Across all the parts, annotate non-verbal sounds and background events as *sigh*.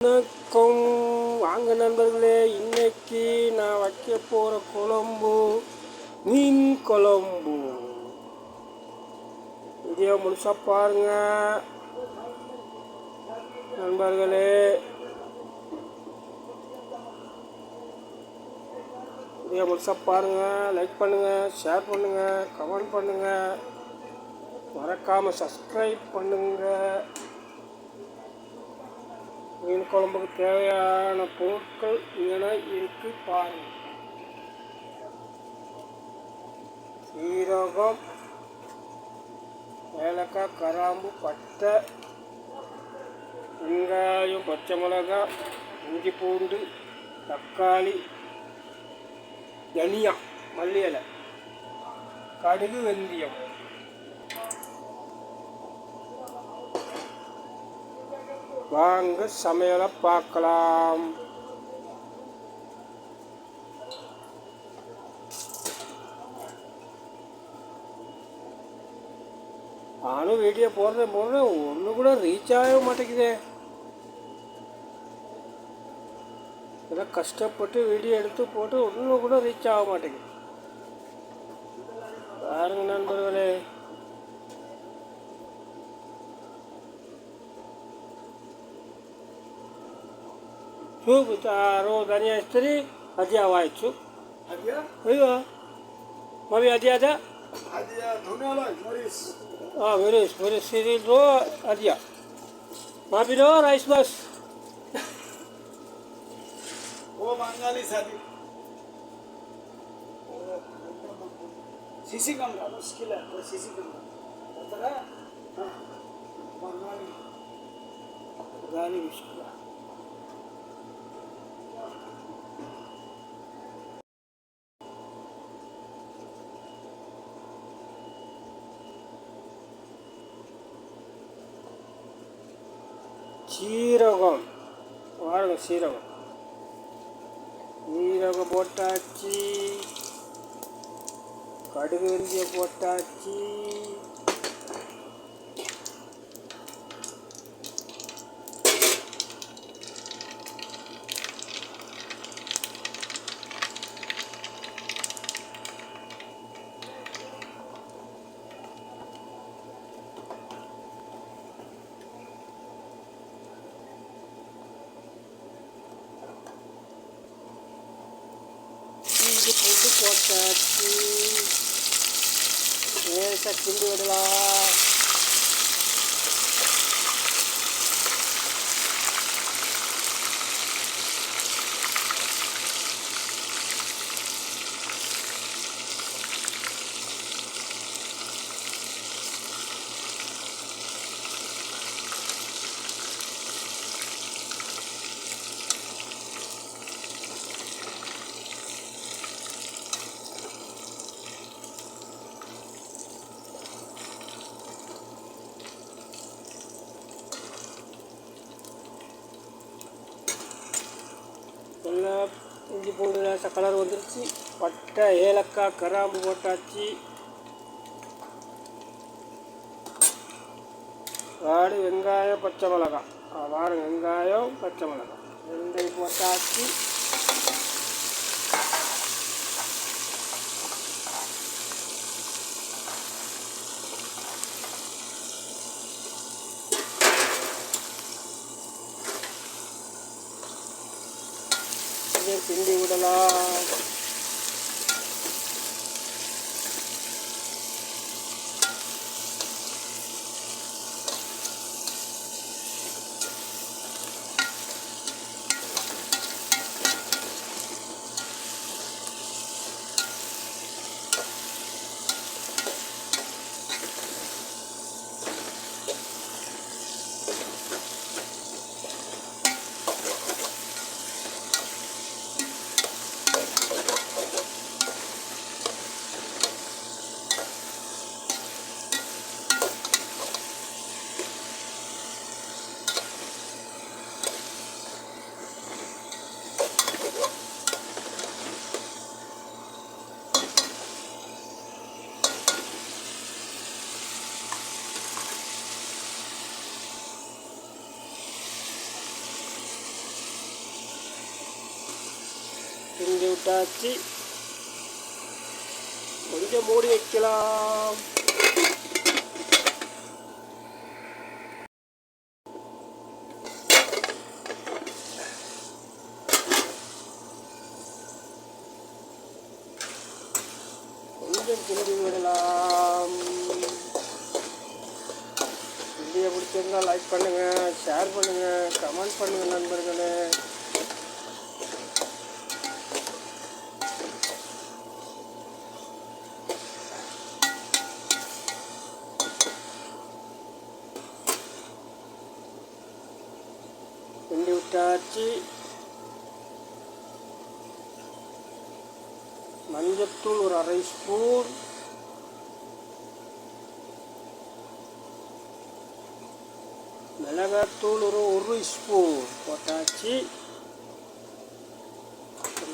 வணக்கம். வாங்க நண்பர்களே இன்னைக்கு நான் வைக்க போகிற குழம்பு மீன் குழம்பு. வீடியோ முழுசாக பாருங்க. நண்பர்களே வீடியோ முழுசாக பாருங்கள் லைக் பண்ணுங்கள் ஷேர் பண்ணுங்கள் கமெண்ட் பண்ணுங்கள் மறக்காமல் சப்ஸ்கிரைப் பண்ணுங்கள் மீன் குழம்புக்கு தேவையான பொருட்கள் என இருக்கு பாருங்கள் சீரகம் ஏலக்காய் கராம்பு பட்டை வெங்காயம் பச்சை மிளகாய் இஞ்சி பூண்டு தக்காளி தனியா மல்லி இலை கடுகு வெந்தயம். வாங்க சமையலை பார்க்கலாம். நானும் வீடியோ போடுறேன் போடுறேன். ஒன்று கூட ரீச் ஆக மாட்டேங்குதே. இதெல்லாம் கஷ்டப்பட்டு வீடியோ எடுத்து போட்டு ஒன்றும் கூட ரீச் ஆக மாட்டேங்குது. பாருங்க நண்பர்களே. Yok o daniye istri *laughs* hadi havayı çok. Hadi Hayır. Mami hadi hadi. Hadi ya Dunala Morris. Ah Morris Morris Cyril do hadi ya. Mami no rice bus. O Bangali sadi. सीसी कमरा मुश्किल है वो CC कमरा पता है हाँ சீரகம். பாருங்க சீரகம். சீரகம் போட்டாச்சு. கடுகு வெந்திய போட்டாச்சு இஞ்சி பூண்டு போட்டாச்சு. லேசாக கிண்டு விடலாம் நல்லா இஞ்சி பூண்டு லேசாக கலர் வந்துருச்சு. பட்டை ஏலக்காய் கராம்பு போட்டாச்சு. வாடு வெங்காயம் பச்சை மிளகாய். வாடு வெங்காயம் பச்சை மிளகாய். ரெண்டையும் போட்டாச்சு. இதை கிண்டி விடலாம் விட்டாச்சு கொஞ்சம் மூடி வைக்கலாம். கொஞ்சம் கிண்டி விடலாம். வீடியோ பிடிச்சிருந்தா லைக் பண்ணுங்கள் ஷேர் பண்ணுங்கள் கமெண்ட் பண்ணுங்கள் நண்பர்களே. கிண்டி விட்டாச்சு. மஞ்சத்தூள் ஒரு அரை ஸ்பூன். மிளகாத்தூள் ஒரு ஒரு ஸ்பூன் போட்டாச்சு.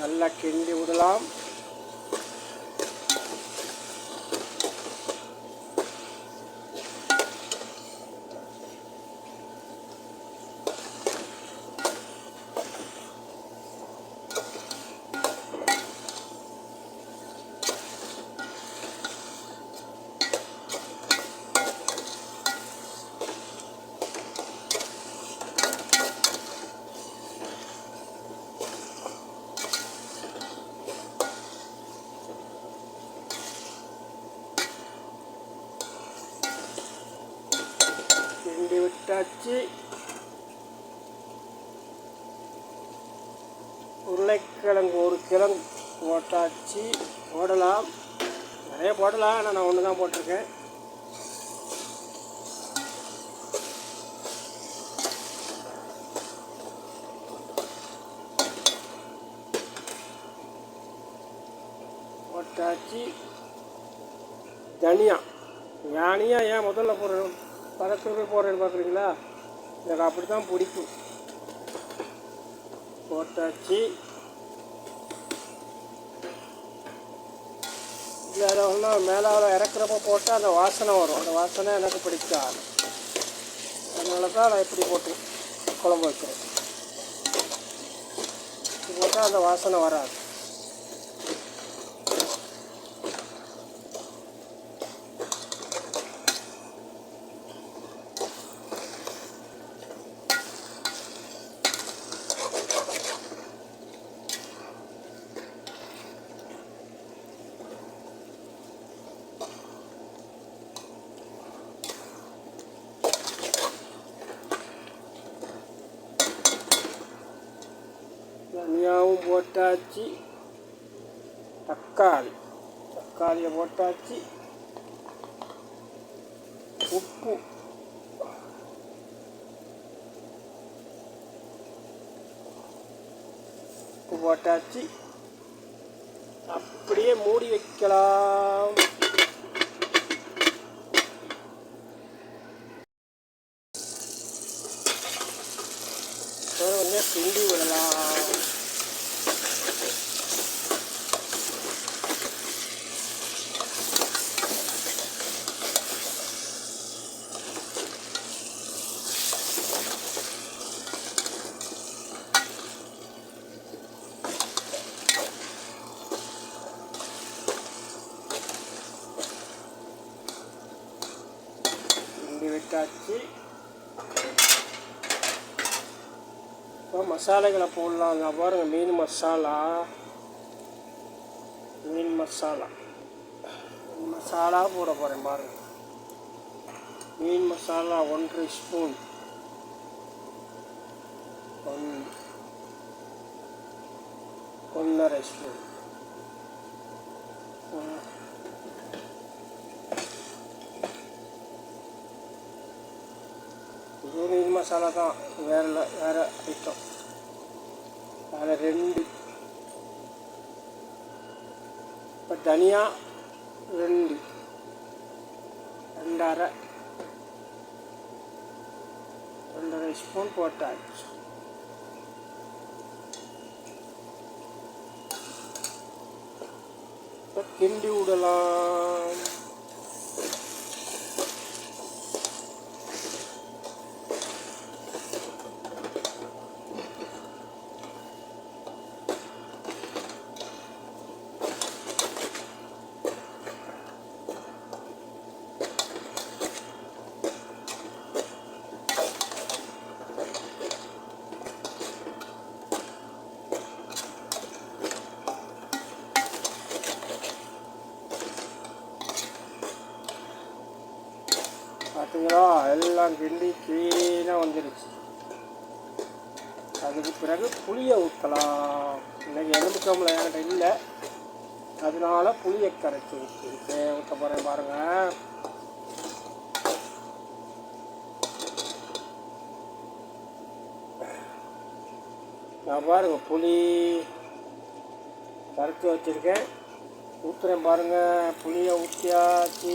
நல்லா கிண்டி விடலாம். கிண்டி உருளைக்கிழங்கு ஒரு கிழங்கு போட்டாச்சு. போடலாம். நிறைய போடலாம் ஆனால் நான் ஒன்று தான் போட்டிருக்கேன். போட்டாச்சு. தனியா. தனியா ஏன் முதல்ல போடுறேன் பதக்கமே போடுறேன்னு பார்க்குறீங்களா எனக்கு அப்படி தான் பிடிக்கும். போட்டாச்சு. இல்லை ஒன்றும் ஒன்றும் மேலால் இறக்குறப்ப போட்டால் அந்த வாசனை வரும். அந்த வாசனை எனக்கு பிடிக்காது. அதனால தான் நான் இப்படி போட்டு குழம்பு வைக்கிறேன். போட்டால் அந்த வாசனை வராது. போட்டாச்சு தக்காளி. தக்காளியை போட்டாச்சு உப்பு. உப்பு போட்டாச்சு அப்படியே மூடி வைக்கலாம் கொஞ்சம் கிண்டி விடலாம் காய்ச்சி இப்போ மசாலைகளை போடலாங்க பாருங்கள் மீன் மசாலா. மீன் மசாலா. மசாலா போட போகிறேன் பாருங்கள் மீன் மசாலா ஒன்றரை ஸ்பூன். ஒன் ஒன்றரை ஸ்பூன் இது மீன் மசாலா தான் வேற இல்லை வேறு ஐட்டம் அதில் ரெண்டு. இப்போ தனியா ரெண்டு. ரெண்டரை. ரெண்டரை ஸ்பூன் போட்டாச்சு. இப்போ கிண்டி விடலாம். பிறகு புளியை ஊற்றலாம். இன்னைக்கு எலும்பு என்கிட்ட இல்லை. அதனால புளியை கரைச்சி ஊற்றிருக்கேன் ஊற்ற போகிறேன் பாருங்கள் நான் பாருங்க புளி கரைச்சி வச்சுருக்கேன். ஊற்றுறேன் பாருங்கள் புளியை ஊற்றியாச்சு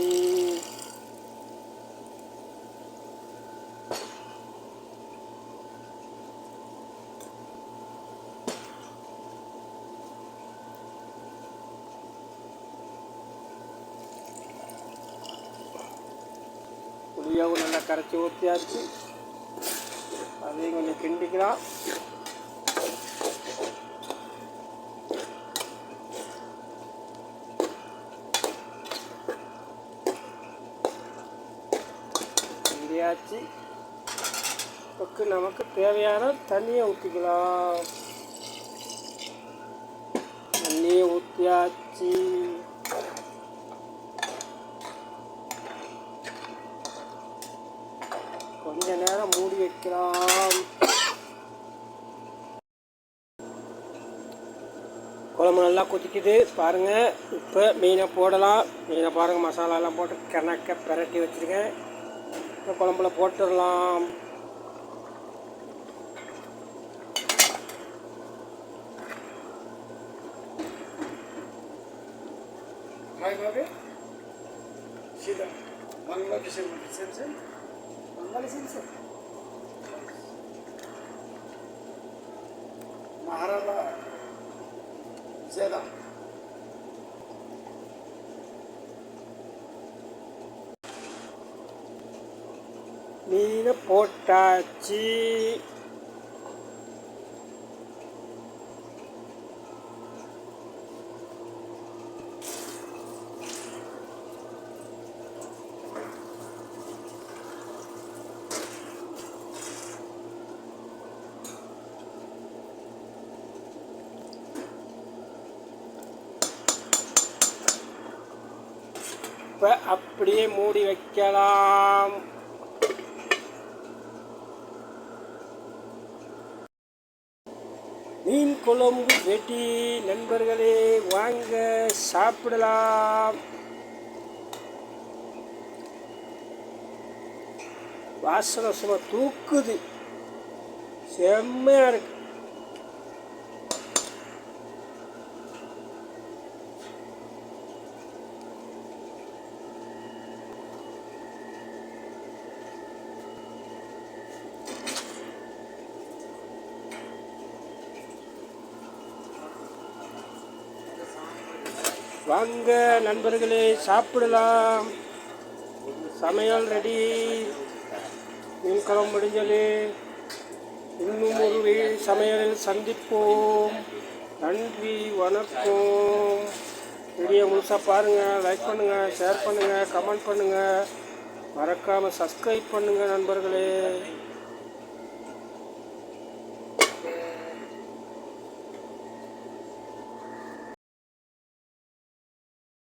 புளியாவும் நல்லா கரைச்சி ஊற்றியாச்சு அதையும் கொஞ்சம் கிண்டிக்கலாம். கிண்டியாச்சு. இப்போ நமக்கு தேவையான தண்ணியை ஊற்றிக்கலாம் தண்ணியை ஊற்றியாச்சு கொஞ்ச நேரம் மூடி வைக்கலாம். குழம்பு நல்லா கொதிக்குது. பாருங்கள் இப்போ மீனை போடலாம். மீனை பாருங்கள் மசாலாலாம் போட்டு கணக்க பிரட்டி வச்சுருக்கேன். இப்போ குழம்புல போட்டுடலாம். Hi, Bobby. See பிசின்ஸ் மகாராஜா விஜயதான் மீனை போட்டாச்சு. இப்போ அப்படியே மூடி வைக்கலாம். மீன் குழம்பு ரெடி நண்பர்களே வாங்க சாப்பிடலாம். வாசனை சும்மா தூக்குது. செம்மையா இருக்கு. வாங்க நண்பர்களே சாப்பிடலாம். சமையல் ரெடி மீன் குளம் முடிஞ்சது. இன்னும் ஒரு சமையலில் சந்திப்போம். நன்றி வணக்கம். வீடியோ முழுசாக பாருங்கள் லைக் பண்ணுங்கள் ஷேர் பண்ணுங்கள் கமெண்ட் பண்ணுங்கள் மறக்காமல் சப்ஸ்கிரைப் பண்ணுங்கள் நண்பர்களே.